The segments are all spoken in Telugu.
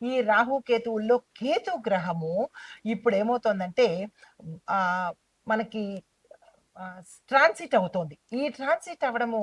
ఈ రాహు కేతువుల్లో కేతు గ్రహము ఇప్పుడు ఏమవుతుందంటే ఆ మనకి ట్రాన్సిట్ అవుతోంది. ఈ ట్రాన్సిట్ అవ్వడము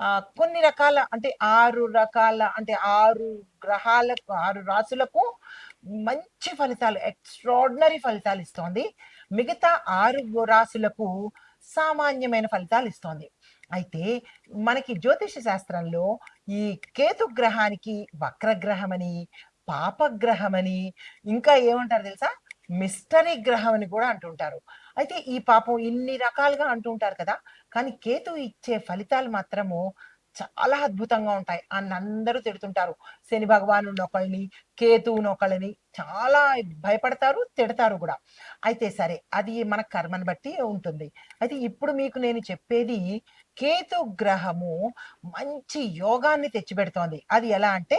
ఆ, కొన్ని రకాల అంటే ఆరు రకాల అంటే ఆరు గ్రహాలకు ఆరు రాసులకు మంచి ఫలితాలు ఎక్స్ట్రాడినరీ ఫలితాలు ఇస్తోంది. మిగతా ఆరు రాసులకు సామాన్యమైన ఫలితాలు ఇస్తోంది. అయితే మనకి జ్యోతిష శాస్త్రంలో ఈ కేతు గ్రహానికి వక్రగ్రహమని పాపగ్రహమని ఇంకా ఏమంటారు తెలుసా? మిస్టరీ గ్రహం అని కూడా అంటుంటారు. అయితే ఈ పాపం ఇన్ని రకాలుగా అంటుంటారు కదా? కానీ కేతు ఇచ్చే ఫలితాలు మాత్రము చాలా అద్భుతంగా ఉంటాయి అని అందరూ తిడుతుంటారు. శని భగవాను ఒకళ్ళని కేతువుని ఒకళ్ళని చాలా భయపడతారు తిడతారు కూడా. అయితే సరే అది మన కర్మని బట్టి ఉంటుంది. అయితే ఇప్పుడు మీకు నేను చెప్పేది కేతు గ్రహము మంచి యోగాన్ని తెచ్చిపెడుతోంది. అది ఎలా అంటే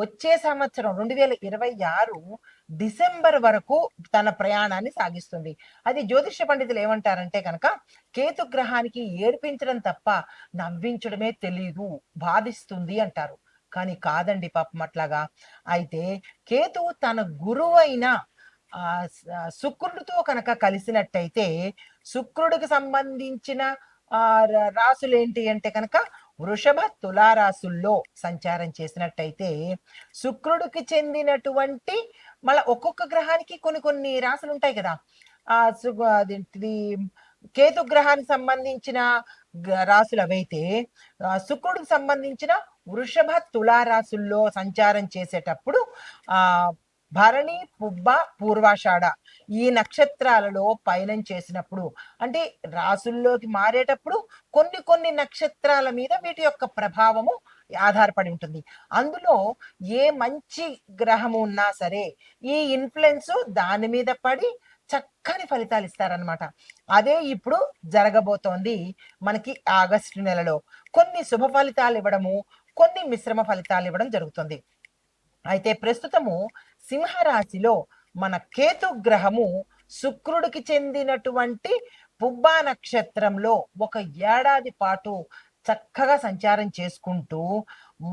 వచ్చే సంవత్సరం రెండు వేల ఇరవై ఆరు డిసెంబర్ వరకు తన ప్రయాణాన్ని సాగిస్తుంది. అది జ్యోతిష పండితులు ఏమంటారంటే కనుక కేతు గ్రహానికి ఏడ్పించడం తప్ప నవ్వించడమే తెలియదు బాధిస్తుంది అంటారు. కానీ కాదండి పాపం అట్లాగా. అయితే కేతు తన గురువైన శుక్రుడితో కనుక కలిసినట్టయితే శుక్రుడికి సంబంధించిన రాసులు ఏంటి అంటే కనుక వృషభ తులారాసుల్లో సంచారం చేసినట్టయితే శుక్రుడికి చెందినటువంటి మళ్ళీ ఒక్కొక్క గ్రహానికి కొన్ని కొన్ని రాసులు ఉంటాయి కదా. ఆ సు- కేతు గ్రహానికి సంబంధించిన రాసులు అవైతే శుక్రుడికి సంబంధించిన వృషభ తులారాసుల్లో సంచారం చేసేటప్పుడు ఆ భరణి పుబ్బ పూర్వాషాఢ ఈ నక్షత్రాలలో పయనం చేసినప్పుడు అంటే రాసుల్లోకి మారేటప్పుడు కొన్ని కొన్ని నక్షత్రాల మీద వీటి యొక్క ప్రభావము ఆధారపడి ఉంటుంది. అందులో ఏ మంచి గ్రహము ఉన్నా సరే ఈ ఇన్ఫ్లుయెన్స్ దాని మీద పడి చక్కని ఫలితాలు ఇస్తారనమాట అదే ఇప్పుడు జరగబోతోంది మనకి ఆగస్టు నెలలో. కొన్ని శుభ ఫలితాలు ఇవ్వడము కొన్ని మిశ్రమ ఫలితాలు ఇవ్వడం జరుగుతుంది. అయితే ప్రస్తుతము సింహరాశిలో మన కేతు గ్రహము శుక్రుడికి చెందినటువంటి పుబ్బా నక్షత్రంలో ఒక ఏడాది పాటు చక్కగా సంచారం చేసుకుంటూ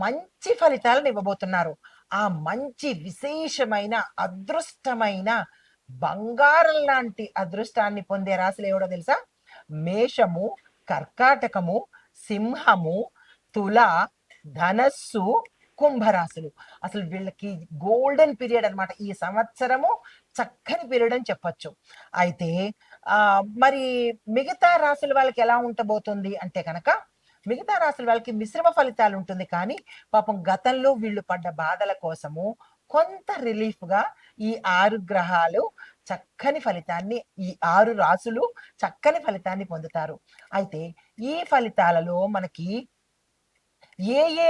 మంచి ఫలితాలను ఇవ్వబోతున్నారు. ఆ మంచి విశేషమైన అదృష్టమైన బంగారం లాంటి అదృష్టాన్ని పొందే రాశులు ఏవడో తెలుసా? మేషము కర్కాటకము సింహము తుల ధనస్సు కుంభరాశులు. అసలు వీళ్ళకి గోల్డెన్ పీరియడ్ అన్నమాట. ఈ సంవత్సరము చక్కని పీరియడ్ అని చెప్పొచ్చు. అయితే ఆ మరి మిగతా రాశుల వాళ్ళకి ఎలా ఉండబోతుంది అంటే కనుక మిగతా రాశుల వాళ్ళకి మిశ్రమ ఫలితాలు ఉంటుంది. కానీ పాపం గతంలో వీళ్ళు పడ్డ బాధల కోసము కొంత రిలీఫ్గా ఈ ఆరు గ్రహాలు చక్కని ఫలితాన్ని ఈ ఆరు రాసులు చక్కని ఫలితాన్ని పొందుతారు. అయితే ఈ ఫలితాలలో మనకి ఏ ఏ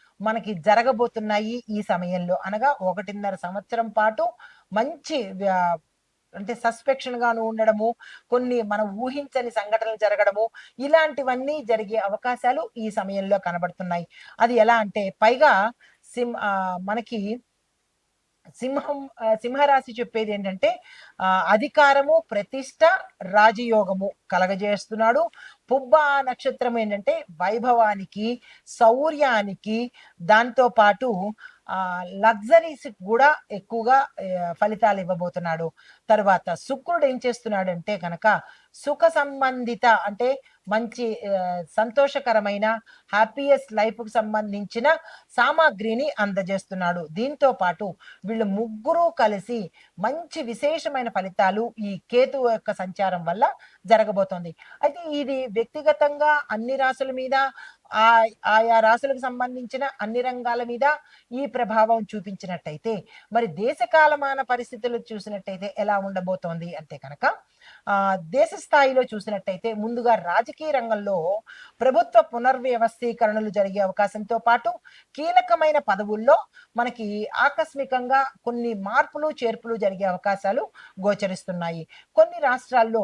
మనకి జరగబోతున్నాయి ఈ సమయంలో. అనగా ఒకటిన్నర సంవత్సరం పాటు మంచి అంటే సస్పెక్షన్ గాను ఉండడము కొన్ని మనం ఊహించని సంఘటనలు జరగడము ఇలాంటివన్నీ జరిగే అవకాశాలు ఈ సమయంలో కనబడుతున్నాయి. అది ఎలా అంటే పైగా సిమ్ మనకి సింహం ఆ, సింహరాశి చెప్పేది ఏంటంటే ఆ, అధికారము ప్రతిష్ట రాజయోగము కలగజేస్తున్నాడు. పుబ్బ నక్షత్రం ఏంటంటే వైభవానికి శౌర్యానికి దాంతో పాటు లగ్జరీస్ కూడా ఎక్కువగా ఫలితాలు ఇవ్వబోతున్నాడు. తర్వాత శుక్రుడు ఏం చేస్తున్నాడంటే కనుక సుఖ సంబంధిత అంటే మంచి సంతోషకరమైన హ్యాపీయెస్ట్ లైఫ్కు సంబంధించిన సామాగ్రిని అందజేస్తున్నాడు. దీంతో పాటు వీళ్ళు ముగ్గురు కలిసి మంచి విశేషమైన ఫలితాలు ఈ కేతు యొక్క సంచారం వల్ల జరగబోతోంది. అయితే ఇది వ్యక్తిగతంగా అన్ని రాసుల మీద ఆ ఆయా రాశులకు సంబంధించిన అన్ని రంగాల మీద ఈ ప్రభావం చూపించినట్టయితే మరి దేశ కాలమాన పరిస్థితులు చూసినట్టయితే ఎలా ఉండబోతోంది అంటే కనుక ఆ దేశ స్థాయిలో చూసినట్టయితే ముందుగా రాజకీయ రంగంలో ప్రభుత్వ పునర్వ్యవస్థీకరణలు జరిగే అవకాశంతో పాటు కీలకమైన పదవుల్లో మనకి ఆకస్మికంగా కొన్ని మార్పులు చేర్పులు జరిగే అవకాశాలు గోచరిస్తున్నాయి. కొన్ని రాష్ట్రాల్లో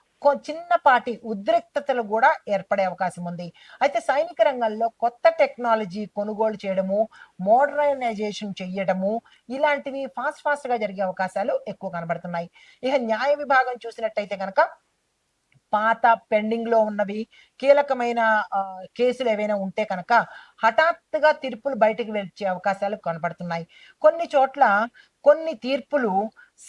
చిన్నపాటి ఉద్రిక్తతలు కూడా ఏర్పడే అవకాశం ఉంది. అయితే సైనిక రంగంలో కొత్త టెక్నాలజీ కొనుగోలు చేయడము మోడర్నైజేషన్ చేయడము ఇలాంటివి ఫాస్ట్ ఫాస్ట్గా జరిగే అవకాశాలు ఎక్కువ కనబడుతున్నాయి. ఇక న్యాయ విభాగం చూసినట్టయితే కనుక పాత పెండింగ్లో ఉన్నవి కీలకమైన కేసులు ఏవైనా ఉంటే కనుక హఠాత్తుగా తీర్పులు బయటకు వచ్చే అవకాశాలు కనపడుతున్నాయి కొన్ని చోట్ల కొన్ని తీర్పులు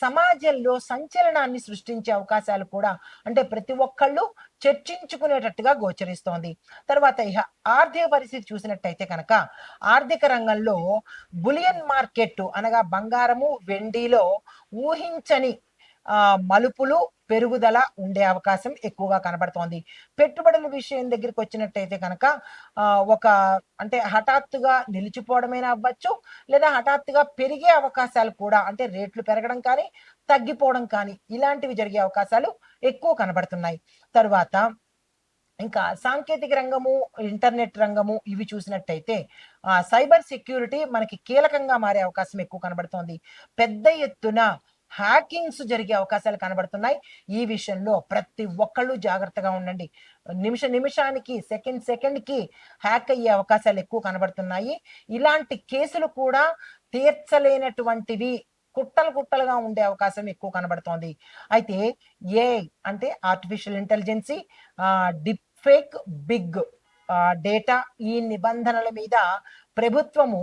సమాజంలో సంచలనాన్ని సృష్టించే అవకాశాలు కూడా అంటే ప్రతి ఒక్కళ్ళు చర్చించుకునేటట్టుగా గోచరిస్తోంది. తర్వాత ఇహ ఆర్థిక పరిస్థితి చూసినట్టయితే కనుక ఆర్థిక రంగంలో బులియన్ మార్కెట్ అనగా బంగారము వెండిలో ఊహించని మలుపులు పెరుగుదల ఉండే అవకాశం ఎక్కువగా కనబడుతోంది. పెట్టుబడుల విషయం దగ్గరికి వచ్చినట్టయితే కనుక ఒక అంటే హఠాత్తుగా నిలిచిపోవడమైనా అవ్వచ్చు లేదా హఠాత్తుగా పెరిగే అవకాశాలు కూడా అంటే రేట్లు పెరగడం కానీ తగ్గిపోవడం కానీ ఇలాంటివి జరిగే అవకాశాలు ఎక్కువ కనబడుతున్నాయి. తరువాత ఇంకా సాంకేతిక రంగము ఇంటర్నెట్ రంగము ఇవి చూసినట్టయితే ఆ సైబర్ సెక్యూరిటీ మనకి కీలకంగా మారే అవకాశం ఎక్కువ కనబడుతోంది. పెద్ద ఎత్తున హ్యాకింగ్స్ జరిగే అవకాశాలు కనబడుతున్నాయి. ఈ విషయంలో ప్రతి ఒక్కళ్ళు జాగ్రత్తగా ఉండండి. నిమిష నిమిషానికి సెకండ్ సెకండ్కి హ్యాక్ అయ్యే అవకాశాలు ఎక్కువ కనబడుతున్నాయి. ఇలాంటి కేసులు కూడా తీర్చలేనటువంటివి కుట్టలు కుట్టలుగా ఉండే అవకాశం ఎక్కువ కనబడుతోంది. అయితే ఏ అంటే artificial intelligence deep fake big data ఈ నిబంధనల మీద ప్రభుత్వము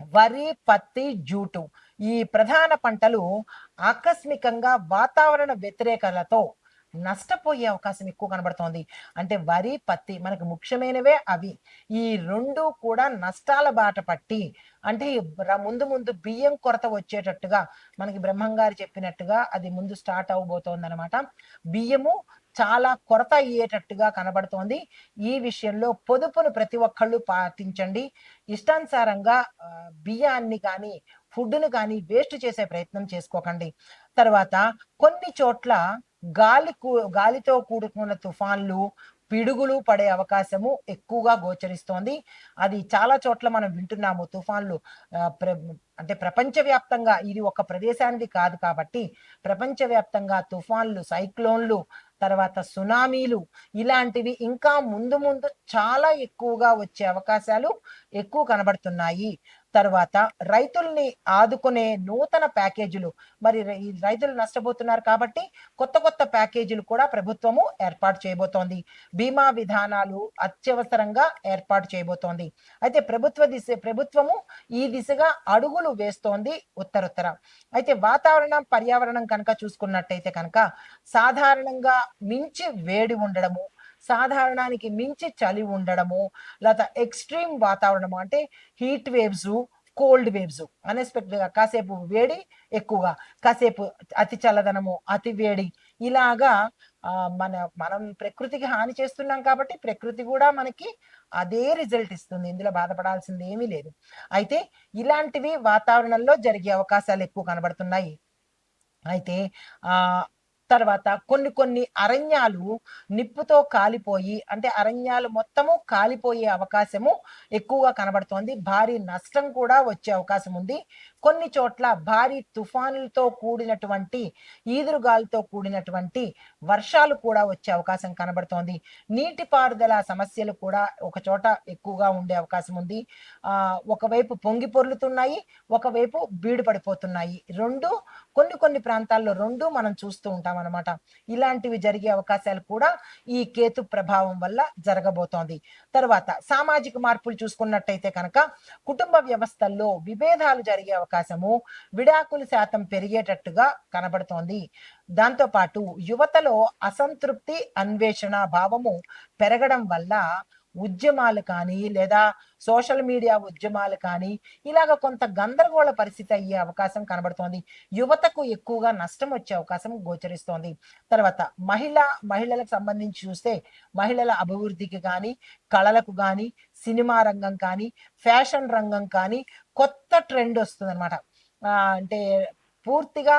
వరి పత్తి జూటు. ఈ ప్రధాన పంటలు ఆకస్మికంగా వాతావరణ వ్యతిరేకతలతో నష్టపోయే అవకాశం ఎక్కువ కనబడుతోంది. అంటే వరి పత్తి మనకు ముఖ్యమైనవే అవి. ఈ రెండు కూడా నష్టాల బాట పట్టి అంటే ముందు ముందు బియ్యం కొరత వచ్చేటట్టుగా మనకి బ్రహ్మంగారు చెప్పినట్టుగా అది ముందు స్టార్ట్ అవబోతోంది అనమాట బియ్యము చాలా కొరత అయ్యేటట్టుగా కనబడుతోంది. ఈ విషయంలో పొదుపును ప్రతి ఒక్కళ్ళు పాటించండి. ఇష్టానుసారంగా బియ్యాన్ని కానీ ఫుడ్ను కానీ వేస్ట్ చేసే ప్రయత్నం చేసుకోకండి. తర్వాత కొన్ని చోట్ల గాలి కూ- గాలితో కూడుకున్న తుఫాన్లు పిడుగులు పడే అవకాశము ఎక్కువగా గోచరిస్తోంది. అది చాలా చోట్ల మనం వింటున్నాము. తుఫాన్లు ప్ర అంటే ప్రపంచవ్యాప్తంగా ఇది ఒక ప్రదేశానికి కాదు కాబట్టి ప్రపంచవ్యాప్తంగా తుఫాన్లు సైక్లోన్లు తర్వాత సునామీలు ఇలాంటివి ఇంకా ముందు ముందు చాలా ఎక్కువగా వచ్చే అవకాశాలు ఎక్కువ కనబడుతున్నాయి. తర్వాత రైతుల్ని ఆదుకునే నూతన ప్యాకేజీలు. మరి ఈ రైతులు నష్టపోతున్నారు కాబట్టి కొత్త కొత్త ప్యాకేజీలు కూడా ప్రభుత్వము ఏర్పాటు చేయబోతోంది. బీమా విధానాలు అత్యవసరంగా ఏర్పాటు చేయబోతోంది. అయితే ప్రభుత్వ దిశ ప్రభుత్వము ఈ దిశగా అడుగులు వేస్తోంది ఉత్తరుత్తర. అయితే వాతావరణం పర్యావరణం కనుక చూసుకున్నట్టయితే కనుక సాధారణంగా మించి వేడి ఉండడము సాధారణానికి మించి చలి ఉండడము లేదా ఎక్స్ట్రీమ్ వాతావరణము అంటే హీట్ వేవ్స్ కోల్డ్ వేవ్స్ అన్ఎక్స్పెక్టెడ్గా కాసేపు వేడి ఎక్కువగా కాసేపు అతి చల్లదనము అతి వేడి ఇలాగా మన మనం ప్రకృతికి హాని చేస్తున్నాం కాబట్టి ప్రకృతి కూడా మనకి అదే రిజల్ట్ ఇస్తుంది. ఇందులో బాధపడాల్సింది ఏమీ లేదు. అయితే ఇలాంటివి వాతావరణంలో జరిగే అవకాశాలు ఎక్కువ కనబడుతున్నాయి. అయితే ఆ తర్వాత కొన్ని కొన్ని అరణ్యాలు నిప్పుతో కాలిపోయి అంటే అరణ్యాలు మొత్తము కాలిపోయే అవకాశము ఎక్కువగా కనబడుతోంది. భారీ నష్టం కూడా వచ్చే అవకాశం ఉంది. కొన్ని చోట్ల భారీ తుఫానులతో కూడినటువంటి ఈదురుగాలితో కూడినటువంటి వర్షాలు కూడా వచ్చే అవకాశం కనబడుతోంది. నీటిపారుదల సమస్యలు కూడా ఒక చోట ఎక్కువగా ఉండే అవకాశం ఉంది. ఆ ఒకవైపు పొంగి పొర్లుతున్నాయి ఒకవైపు బీడు పడిపోతున్నాయి రెండు కొన్ని కొన్ని ప్రాంతాల్లో రెండు మనం చూస్తూ ఉంటాం అనమాట ఇలాంటివి జరిగే అవకాశాలు కూడా ఈ కేతు ప్రభావం వల్ల జరగబోతోంది. తర్వాత సామాజిక మార్పులు చూసుకున్నట్టయితే కనుక కుటుంబ వ్యవస్థల్లో విభేదాలు జరిగే అవకాశము విడాకుల శాతం పెరిగేటట్టుగా కనబడుతోంది. దాంతోపాటు యువతలో అసంతృప్తి అన్వేషణ భావము పెరగడం వల్ల ఉద్యమాలు కానీ లేదా సోషల్ మీడియా ఉద్యమాలు కానీ ఇలాగ కొంత గందరగోళ పరిస్థితి అయ్యే అవకాశం కనబడుతోంది. యువతకు ఎక్కువగా నష్టం వచ్చే అవకాశం గోచరిస్తోంది. తర్వాత మహిళ మహిళలకు సంబంధించి చూస్తే మహిళల అభివృద్ధికి కానీ కళలకు కానీ సినిమా రంగం కానీ ఫ్యాషన్ రంగం కానీ కొత్త ట్రెండ్ వస్తుంది అనమాట అంటే పూర్తిగా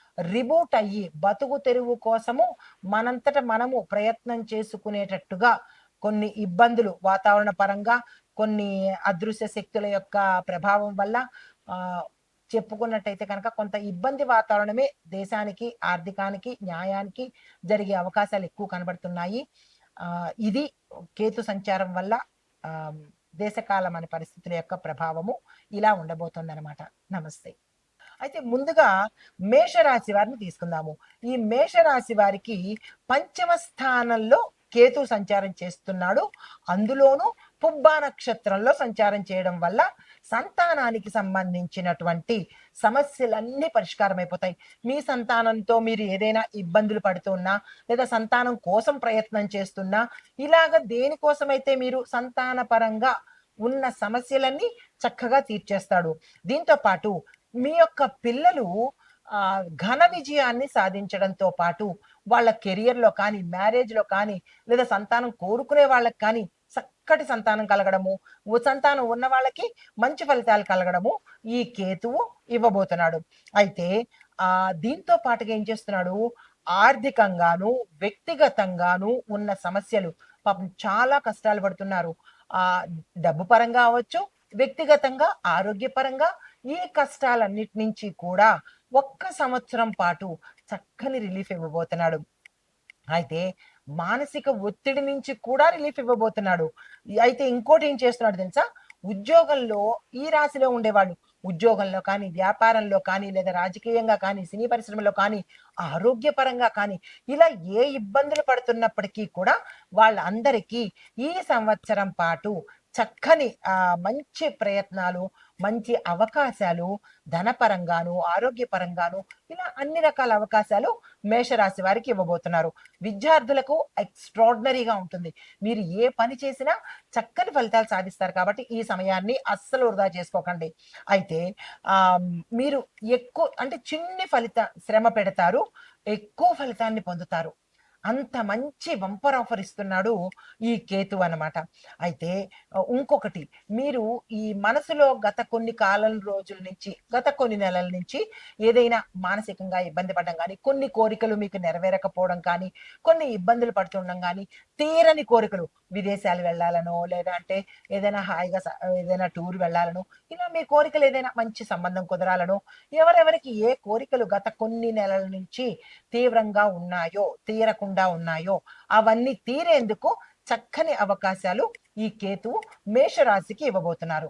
రిబూట్ అయ్యి బతుకు తెరువు కోసము మనంతట మనము ప్రయత్నం చేసుకునేటట్టుగా కొన్ని ఇబ్బందులు వాతావరణ పరంగా కొన్ని అదృశ్య శక్తుల యొక్క ప్రభావం వల్ల చెప్పుకున్నట్టయితే కనుక కొంత ఇబ్బంది వాతావరణమే దేశానికి ఆర్థికానికి న్యాయానికి జరిగే అవకాశాలు ఎక్కువ కనబడుతున్నాయి. ఇది కేతు సంచారం వల్ల దేశకాలం అనే పరిస్థితుల యొక్క ప్రభావము ఇలా ఉండబోతుంది అనమాట నమస్తే. అయితే ముందుగా మేషరాశి వారిని తీసుకుందాము. ఈ మేషరాశి వారికి పంచమ స్థానంలో కేతు సంచారం చేస్తున్నాడు. అందులోనూ పుబ్బా నక్షత్రంలో సంచారం చేయడం వల్ల సంతానానికి సంబంధించినటువంటి సమస్యలన్నీ పరిష్కారం అయిపోతాయి మీ సంతానంతో మీరు ఏదైనా ఇబ్బందులు పడుతున్నా లేదా సంతానం కోసం ప్రయత్నం చేస్తున్నా ఇలాగ దేనికోసమైతే మీరు సంతాన పరంగా ఉన్న సమస్యలన్నీ చక్కగా తీర్చేస్తాడు. దీంతో పాటు మీ యొక్క పిల్లలు ఘన విజయాన్ని సాధించడంతో పాటు వాళ్ళ కెరియర్లో కానీ మ్యారేజ్లో కానీ లేదా సంతానం కోరుకునే వాళ్ళకి కానీ చక్కటి సంతానం కలగడము సంతానం ఉన్న వాళ్ళకి మంచి ఫలితాలు కలగడము ఈ కేతువు ఇవ్వబోతున్నాడు. అయితే ఆ దీంతో పాటుగా ఏం చేస్తున్నాడు? ఆర్థికంగాను వ్యక్తిగతంగాను ఉన్న సమస్యలు పాపం చాలా కష్టాలు పడుతున్నారు. ఆ డబ్బు పరంగా అవ్వచ్చు వ్యక్తిగతంగా ఆరోగ్యపరంగా ఈ కష్టాలన్నిటి నుంచి కూడా ఒక్క సంవత్సరం పాటు చక్కని రిలీఫ్ ఇవ్వబోతున్నాడు. అయితే మానసిక ఒత్తిడి నుంచి కూడా రిలీఫ్ ఇవ్వబోతున్నాడు. అయితే ఇంకోటి ఏం చేస్తున్నాడు తెలుసా? ఉద్యోగంలో ఈ రాశిలో ఉండేవాళ్ళు ఉద్యోగంలో కానీ వ్యాపారంలో కానీ లేదా రాజకీయంగా కానీ సినీ పరిశ్రమలో కానీ ఆరోగ్యపరంగా కానీ ఇలా ఏ ఇబ్బందులు పడుతున్నప్పటికీ కూడా వాళ్ళందరికీ ఈ సంవత్సరం పాటు చక్కని ఆ మంచి ప్రయత్నాలు మంచి అవకాశాలు ధనపరంగాను ఆరోగ్యపరంగాను ఇలా అన్ని రకాల అవకాశాలు మేషరాశి వారికి ఇవ్వబోతున్నారు. విద్యార్థులకు ఎక్స్ట్రాడినరీగా ఉంటుంది. మీరు ఏ పని చేసినా చక్కని ఫలితాలు సాధిస్తారు కాబట్టి ఈ సమయాన్ని అస్సలు వృధా చేసుకోకండి. అయితే ఆ మీరు ఎక్కువ అంటే చిన్ని ఫలిత శ్రమ పెడతారు ఎక్కువ ఫలితాన్ని పొందుతారు. అంత మంచి బంపర్ ఆఫర్ ఇస్తున్నాడు ఈ కేతు అనమాట అయితే ఇంకొకటి మీరు ఈ మనసులో గత కొన్ని కాలం రోజుల నుంచి గత కొన్ని నెలల నుంచి ఏదైనా మానసికంగా ఇబ్బంది పడడం కానీ కొన్ని కోరికలు మీకు నెరవేరకపోవడం కానీ కొన్ని ఇబ్బందులు పడుతుండడం కానీ తీరని కోరికలు విదేశాలు వెళ్ళాలనో లేదా అంటే ఏదైనా హాయిగా ఏదైనా టూర్ వెళ్ళాలనో ఇలా మీ కోరికలు ఏదైనా మంచి సంబంధం కుదరాలనో ఎవరెవరికి ఏ కోరికలు గత కొన్ని నెలల నుంచి తీవ్రంగా ఉన్నాయో తీరకుండా ఉన్నాయో అవన్నీ తీరేందుకు చక్కని అవకాశాలు ఈ కేతువు మేషరాశికి ఇవ్వబోతున్నారు.